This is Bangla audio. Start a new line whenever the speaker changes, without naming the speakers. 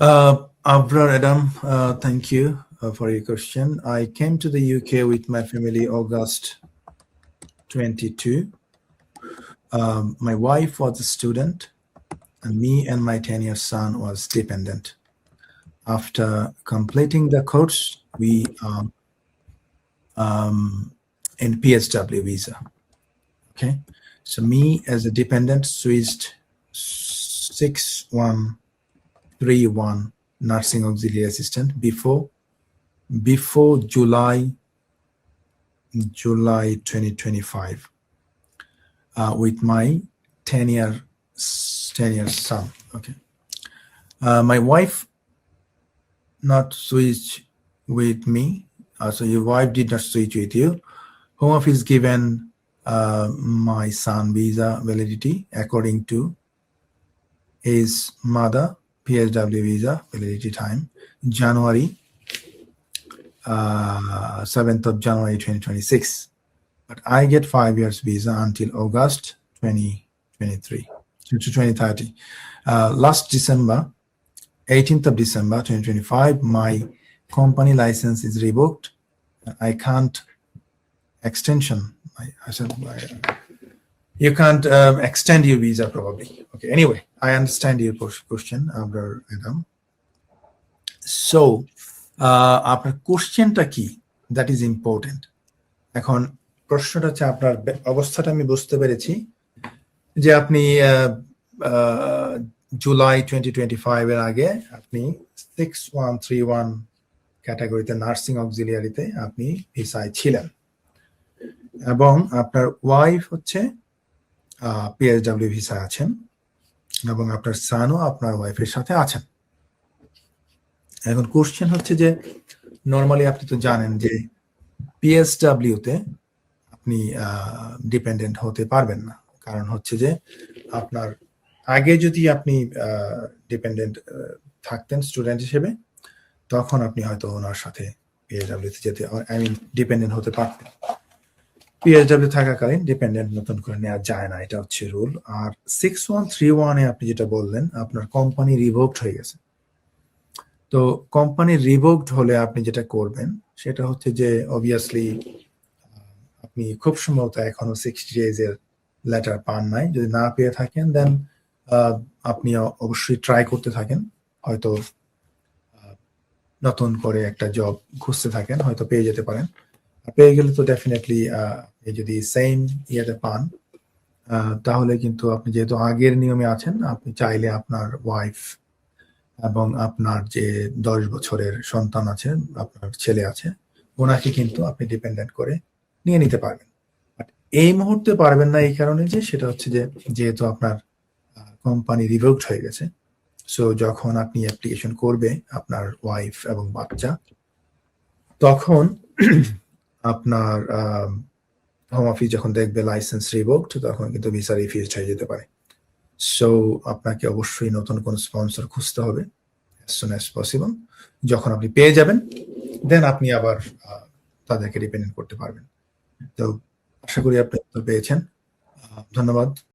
Uh, Abrar Adam, uh, thank you uh, for your question. I came to the UK with my family August 22. Um, my wife was a student, and me and my 10 year son was dependent. After completing the course, we um, um, in PSW visa. Okay, so me as a dependent switched six one three one nursing auxiliary assistant before before July July 2025 uh, with my 10 year 10 year son okay. Uh, my wife not switch with me uh, so your wife did not switch with you. Home office given uh, my son visa validity according to his mother PSW visa validity time January uh, 7th of January 2026. But I get five years visa until August 2023 to 2030. Uh, last December, 18th of December 2025, my company license is revoked. I can't extension. I, I said, I- you can't um, extend your visa probably. Okay. Anyway, I understand your ques- question, Abrar Adam. So, আহ, আপনার কোশ্চেনটা কি দ্যাট ইজ ইম্পর্টেন্ট এখন প্রশ্নটা হচ্ছে আপনার অবস্থাটা আমি বুঝতে পেরেছি যে আপনি জুলাই টোয়েন্টি টোয়েন্টি ফাইভ এর আগে আপনি সিক্স ওয়ান থ্রি ওয়ান ক্যাটাগরিতে নার্সিং অক্সিলিয়ারিতে আপনি ভিসায় ছিলেন এবং আপনার ওয়াইফ হচ্ছে পিএসডাব্লিউ ভিসায় আছেন এবং আপনার সানও আপনার ওয়াইফের সাথে আছেন। এখন কোশ্চেন হচ্ছে যে নর্মালি আপনি তো জানেন যে পিএসডাব্লিউ তে আপনি ডিপেন্ডেন্ট হতে পারবেন না। কারণ হচ্ছে যে, আপনার আগে যদি আপনি ডিপেন্ডেন্ট থাকতেন স্টুডেন্ট হিসেবে, তখন আপনি হয়তো ওনার সাথে পিএসডাব্লিউ তে যেতে আই মিন ডিপেন্ডেন্ট হতে পারতেন। পিএসডাব্লিউ থাকাকালীন ডিপেন্ডেন্ট নতুন করে নেওয়া যায় না, এটা হচ্ছে রুল আর সিক্স ওয়ান থ্রি ওয়ানে আপনি যেটা বললেন, আপনার কোম্পানি রিভোভড হয়ে গেছে। তো কোম্পানি রিভোভড হলে আপনি যেটা করবেন, সেটা হচ্ছে যে অবভিয়াসলি আপনি খুব সম্ভবত এখনও সিক্সটি ডেজ এর লেটার পান নাই। যদি না পেয়ে থাকেন দেন আপনি অবশ্যই ট্রাই করতে থাকেন। হয়তো নতুন করে একটা জব খুঁজতে থাকেন, হয়তো পেয়ে যেতে পারেন। পেয়ে গেলে তো ডেফিনেটলি যদি সেম ইয়েতে পান তাহলে কিন্তু আপনি যেহেতু আগের নিয়মে আছেন, আপনি চাইলে আপনার ওয়াইফ এবং আপনার যে দশ বছরের সন্তান আছে, আপনার ছেলে আছে, ওনাকে কিন্তু আপনি ডিপেন্ডেন্ট করে নিয়ে নিতে পারবেন। এই মুহূর্তে পারবেন না এই কারণে যে, সেটা হচ্ছে যে, যেহেতু আপনার কোম্পানি রিভোকড হয়ে গেছে সো যখন আপনি অ্যাপ্লিকেশন করবে আপনার ওয়াইফ এবং বাচ্চা, তখন আপনার হোম অফিস যখন দেখবে লাইসেন্স রিভোকড তখন কিন্তু ভিসা রিফিউজ হয়ে যেতে পারে। সো আপনাকে অবশ্যই নতুন কোন স্পন্সর খুঁজতে হবে অ্যাজ soon as পসিবল যখন আপনি পেয়ে যাবেন দেন আপনি আবার তাদেরকে ডিপেন্ডেন্ট করতে পারবেন। তো, আশা করি আপনি উত্তর পেয়েছেন। ধন্যবাদ।